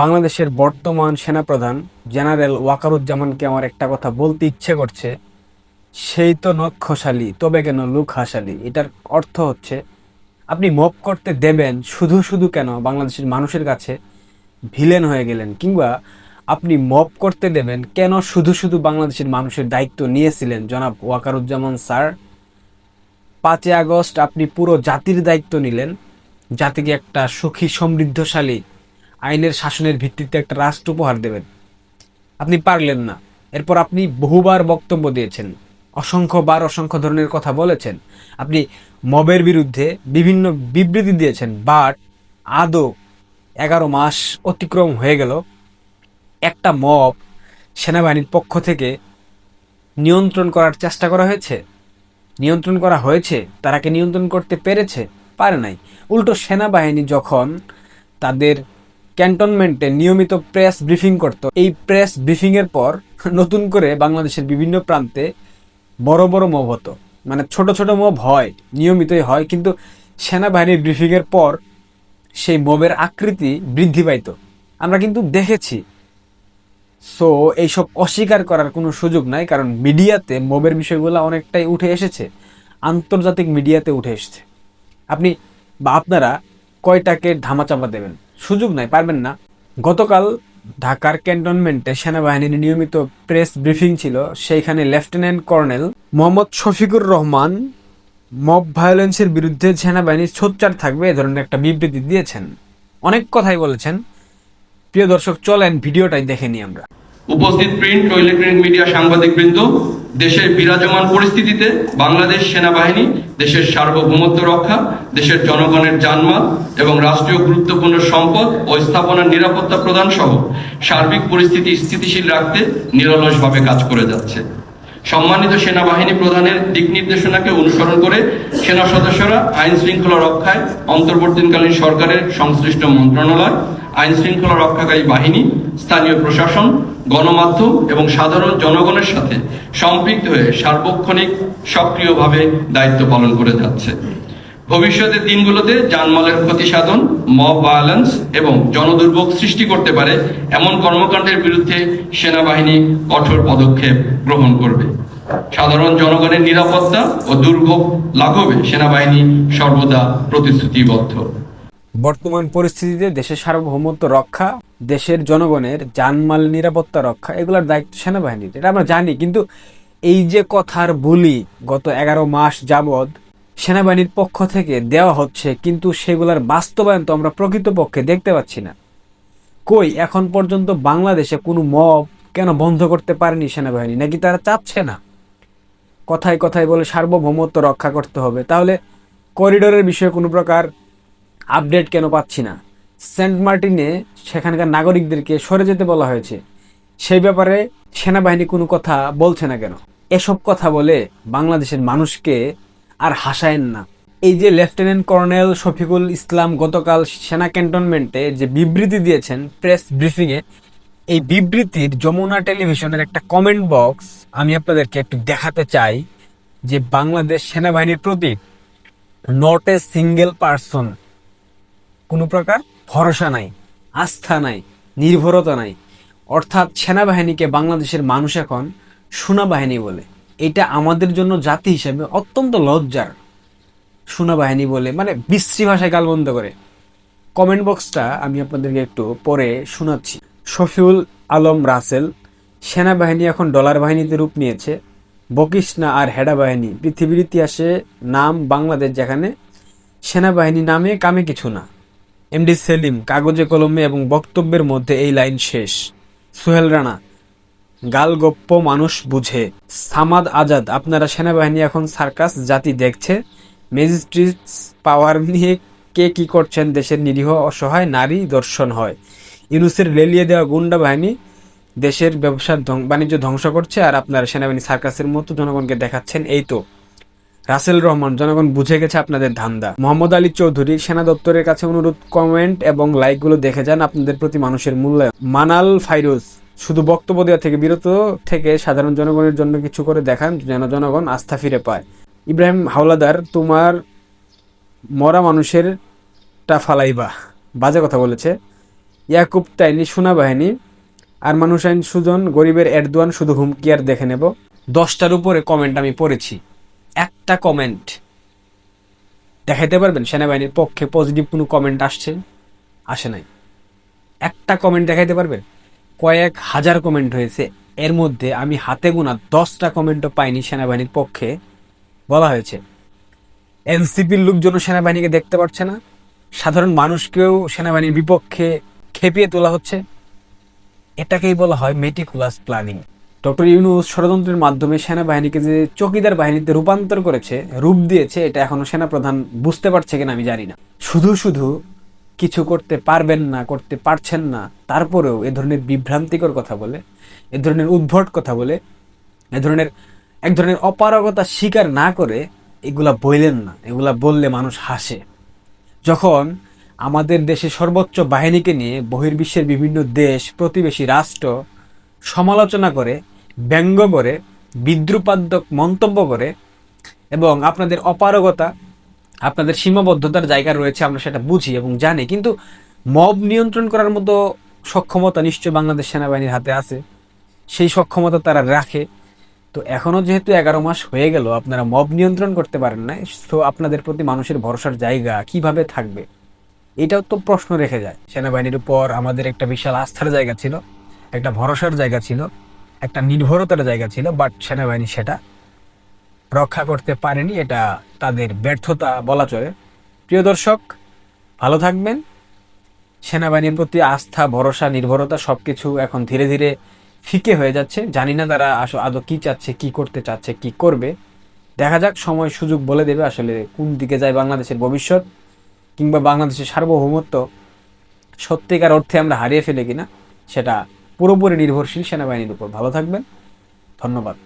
বাংলাদেশের বর্তমান সেনাপ্রধান জেনারেল ওয়াকারুজ্জামানকে আমার একটা কথা বলতে ইচ্ছে করছে। সেই তো নক্ষশালী, তবে কেন লুক হাসালি এটার অর্থ হচ্ছে, আপনি মপ করতে দেবেন, শুধু শুধু কেন বাংলাদেশের মানুষের কাছে ভিলেন হয়ে গেলেন, কিংবা আপনি মপ করতে দেবেন, কেন শুধু শুধু বাংলাদেশের মানুষের দায়িত্ব নিয়েছিলেন? জনাব ওয়াকারুজ্জামান স্যার, পাঁচই আগস্ট আপনি পুরো জাতির দায়িত্ব নিলেন, জাতিকে একটা সুখী, সমৃদ্ধশালী আইনের শাসনের ভিত্তিতে একটা রাষ্ট্র উপহার দেবেন। আপনি পারলেন না। এরপর আপনি বহুবার বক্তব্য দিয়েছেন। অসংখ্যবার অসংখ্য ধরনের কথা বলেছেন। আপনি মবের বিরুদ্ধে বিভিন্ন বিবৃতি দিয়েছেন, বাট আদৌ এগারো মাস অতিক্রম হয়ে গেল। একটা মব সেনাবাহিনীর পক্ষ থেকে নিয়ন্ত্রণ করার চেষ্টা করা হয়েছে? নিয়ন্ত্রণ করা হয়েছে? তারাকে নিয়ন্ত্রণ করতে পেরেছে? পারে নাই। উল্টো সেনাবাহিনী যখন তাদের ক্যান্টনমেন্টে নিয়মিত প্রেস ব্রিফিং করত। এই প্রেস ব্রিফিংয়ের পর নতুন করে বাংলাদেশের বিভিন্ন প্রান্তে বড় বড় মব হতো। মানে ছোট ছোট মব হয়, নিয়মিতই হয়, কিন্তু সেনাবাহিনীর ব্রিফিংয়ের পর সেই মবের আকৃতি বৃদ্ধি পাইতো। আমরা কিন্তু দেখেছি। সো এইসব অস্বীকার করার কোনো সুযোগ নাই, কারণ মিডিয়াতে মবের বিষয়গুলো অনেকটাই উঠে এসেছে। আন্তর্জাতিক মিডিয়াতে উঠে এসেছে। আপনি বা আপনারা কয়টাকে ধামাচাপা দেবেন? সুযোগ নাই, পারবেন না। গতকাল ঢাকার ক্যান্টনমেন্টে সেনাবাহিনীর নিয়মিত প্রেস ব্রিফিং ছিল, সেইখানে lieutenant colonel Mohammad Shafiqur Rahman mob ভায়োলেন্সের বিরুদ্ধে সেনাবাহিনীর সোচ্চার থাকবে এ ধরনের একটা বিবৃতি দিয়েছেন। অনেক কথাই বলেছেন। প্রিয় দর্শক, চলেন ভিডিওটাই দেখে নিই আমরা। উপস্থিত প্রিন্ট ও ইলেকট্রনিক মিডিয়া সাংবাদিকবৃন্দ, দেশের বিরাজমান পরিস্থিতিতে বাংলাদেশ সেনাবাহিনী, দেশের সার্বভৌমত্ব রক্ষা, দেশের জনগণের জানমাল এবং রাষ্ট্রীয় গুরুত্বপূর্ণ সম্পদ ও স্থাপনার নিরাপত্তা প্রদান সহ সার্বিক পরিস্থিতি স্থিতিশীল রাখতে নিরলসভাবে কাজ করে যাচ্ছে। সম্মানিত সেনাবাহিনী প্রধানের দিক নির্দেশনাকে অনুসরণ করে সেনা সদস্যরা আইন শৃঙ্খলা রক্ষায় অন্তর্বর্তীকালীন সরকারের সংশ্লিষ্ট মন্ত্রণালয়, আইন শৃঙ্খলা রক্ষাকারী বাহিনী, স্থানীয় প্রশাসন গণমাধ্যম এবং সাধারণ জনগণের সাথে সম্পৃক্ত হয়ে সার্বক্ষণিক সক্রিয়ভাবে দায়িত্ব পালন করে যাচ্ছে। ভবিষ্যতের দিনগুলোতে জানমালের ক্ষতি সাধন, মব ভায়োলেন্স এবং জনদুর্ভোগ সৃষ্টি করতে পারে এমন কর্মকাণ্ডের বিরুদ্ধে সেনাবাহিনী কঠোর পদক্ষেপ গ্রহণ করবে। সাধারণ জনগণের নিরাপত্তা ও দুর্ভোগ লাঘবে সেনাবাহিনী সর্বদা প্রতিশ্রুতিবদ্ধ। বর্তমান পরিস্থিতিতে দেশের সার্বভৌমত্ব রক্ষা, দেশের জনগণের জানমাল নিরাপত্তা রক্ষা, এগুলোর দায়িত্ব সেনাবাহিনীর এটা আমরা জানি, কিন্তু এই যে কথার বলি গত এগারো মাস যাবৎ সেনাবাহিনীর পক্ষ থেকে দেওয়া হচ্ছে, কিন্তু সেগুলোর বাস্তবায়ন তো আমরা প্রকৃতপক্ষে দেখতে পাচ্ছি না। কই, এখন পর্যন্ত বাংলাদেশে কোনো মব কেন বন্ধ করতে পারেনি সেনাবাহিনী? নাকি তারা চাচ্ছে না? কথায় কথায় বলে সার্বভৌমত্ব রক্ষা করতে হবে। তাহলে করিডোরের বিষয়ে কোনো প্রকার আপডেট কেন পাচ্ছি না? সেন্ট মার্টিনে সেখানকার নাগরিকদেরকে সরে যেতে বলা হয়েছে। সেই ব্যাপারে সেনাবাহিনী কোনো কথা বলছে না কেন? এসব কথা বলে বাংলাদেশের মানুষকে আর হাসায়েন না। এই যে লেফটেন্যান্ট কর্নেল শফিকুল ইসলাম গতকাল সেনা ক্যান্টনমেন্টে যে বিবৃতি দিয়েছেন প্রেস ব্রিফিংয়ে, এই বিবৃতির যমুনা টেলিভিশনের একটা কমেন্ট বক্স আমি আপনাদেরকে একটু দেখাতে চাই যে বাংলাদেশ সেনাবাহিনীর প্রতি নট এ সিঙ্গেল পার্সন কোনো প্রকার ভরসা নাই, আস্থা নাই, নির্ভরতা নাই। অর্থাৎ সেনাবাহিনীকে বাংলাদেশের মানুষ এখন সোনাবাহিনী বলে। এটা আমাদের জন্য জাতি হিসেবে অত্যন্ত লজ্জার। সোনাবাহিনী বলে মানে বিশ্রী ভাষায় গালবন্ধ করে। কমেন্ট বক্সটা আমি আপনাদেরকে একটু পরে শোনাচ্ছি। শফিউল আলম রাসেল, সেনাবাহিনী এখন ডলার বাহিনীতে রূপ নিয়েছে। বকিষ্ণা আর হেডা বাহিনী, পৃথিবীর ইতিহাসে নাম বাংলাদেশ যেখানে, সেনাবাহিনী নামে কামে কিছু না। এমডি সেলিম কাগজে কলমে এবং বক্তব্যের মধ্যে এই লাইন শেষ। সোহেল রানা গালগপ্প মানুষ বুঝে। সামাদ আজাদ, আপনারা সেনাবাহিনী এখন সার্কাস জাতি দেখছে। ম্যাজিস্ট্রেটস পাওয়ার নিয়ে কে কি করছেন দেশের নিরীহ অসহায় নারী দর্শন হয়। ইউনুসের লেলিয়ে দেওয়া গুন্ডা বাহিনী দেশের ব্যবসার বাণিজ্য ধ্বংস করছে আর আপনারা সেনাবাহিনী সার্কাসের মতো জনগণকে দেখাচ্ছেন, এই তো। রাসেল রহমান, জনগণ বুঝে গেছে আপনাদের ধান্দা। মোহাম্মদ আলী চৌধুরী, সেনা দপ্তরের কাছে অনুরোধ, কমেন্ট এবং লাইকগুলো দেখে যান আপনাদের প্রতি মানুষের মূল্যায়ন। মানাল ফাইরুজ, শুধু বক্তব্য দেওয়া থেকে বিরত থেকে সাধারণ জনগণের জন্য কিছু করে দেখান, যেন জনগণ আস্থা ফিরে পায়। ইব্রাহিম হাওলাদার, তোমার মরা মানুষের টা ফালাইবা। বাজে কথা বলেছে। ইয়াকুব তাইনি, সেনাবাহিনী। আর মানুষ আইন সুজন, গরিবের এরদোয়ান, শুধু হুমকি আর দেখে নেব। দশটার উপরে কমেন্ট আমি পড়েছি। একটা কমেন্ট দেখাইতে পারবেন? সেনাবাহিনীর পক্ষে পজিটিভ কোনো কমেন্ট আসছে? আসে নাই। একটা কমেন্ট দেখাইতে পারবেন? কয়েক হাজার কমেন্ট হয়েছে। এর মধ্যে আমি হাতে গোনা দশটা কমেন্টও পাইনি সেনাবাহিনীর পক্ষে। বলা হয়েছে, এনসিপির লোকজন সেনাবাহিনীকে দেখতে পাচ্ছে না। সাধারণ মানুষকেও সেনাবাহিনীর বিপক্ষে খেপিয়ে তোলা হচ্ছে। এটাকেই বলা হয় মেটিকুলাস প্ল্যানিং ডক্টর ইউনুস ষড়যন্ত্রের মাধ্যমে সেনাবাহিনীকে যে চকিদার বাহিনীতে রূপান্তর করেছে, রূপ দিয়েছে, এটা এখনও সেনাপ্রধান বুঝতে পারছে কিনা আমি জানি না। শুধু শুধু কিছু করতে পারবেন না, করতে পারছেন না, তারপরেও এ ধরনের বিভ্রান্তিকর কথা বলে, এ ধরনের উদ্ভট কথা বলে, এ ধরনের, এক ধরনের অপারগতা স্বীকার না করে এগুলা বললেন না, এগুলা বললে মানুষ হাসে। যখন আমাদের দেশে সর্বোচ্চ বাহিনীকে নিয়ে বহির্বিশ্বের বিভিন্ন দেশ, প্রতিবেশী রাষ্ট্র সমালোচনা করে ব্যঙ্গ করে, বিদ্রুপাত্মক মন্তব্য করে এবং আপনাদের অপারগতা, আপনাদের সীমাবদ্ধতার জায়গা রয়েছে, আমরা সেটা বুঝি এবং জানি। কিন্তু মব নিয়ন্ত্রণ করার মতো সক্ষমতা নিশ্চয় বাংলাদেশ সেনাবাহিনীর হাতে আছে। সেই সক্ষমতা তারা রাখে। তো এখনও যেহেতু এগারো মাস হয়ে গেল, আপনারা মব নিয়ন্ত্রণ করতে পারেন না তো আপনাদের প্রতি মানুষের ভরসার জায়গা কীভাবে থাকবে? এটাও তো প্রশ্ন রেখে যায়। সেনাবাহিনীর উপর আমাদের একটা বিশাল আস্থার জায়গা ছিল, একটা ভরসার জায়গা ছিল। একটা নির্ভরতার জায়গা ছিল বাট সেনাবাহিনী সেটা রক্ষা করতে পারেনি, এটা তাদের ব্যর্থতা বলা চলে। প্রিয় দর্শক, ভালো থাকবেন। সেনাবাহিনীর প্রতি আস্থা, ভরসা, নির্ভরতা সব কিছু এখন ধীরে ধীরে ফিকে হয়ে যাচ্ছে। জানি না তারা আসলে আদৌ কী চাচ্ছে, কি করতে চাচ্ছে, কি করবে। দেখা যাক, সময়, সুযোগ বলে দেবে আসলে কোন দিকে যায় বাংলাদেশের ভবিষ্যৎ কিংবা বাংলাদেশের সার্বভৌমত্ব সত্যিকার অর্থে আমরা হারিয়ে ফেলে কিনা, সেটা পুরোপুরি নির্ভরশীল সেনাবাহিনীর উপর। ভালো থাকবেন। ধন্যবাদ।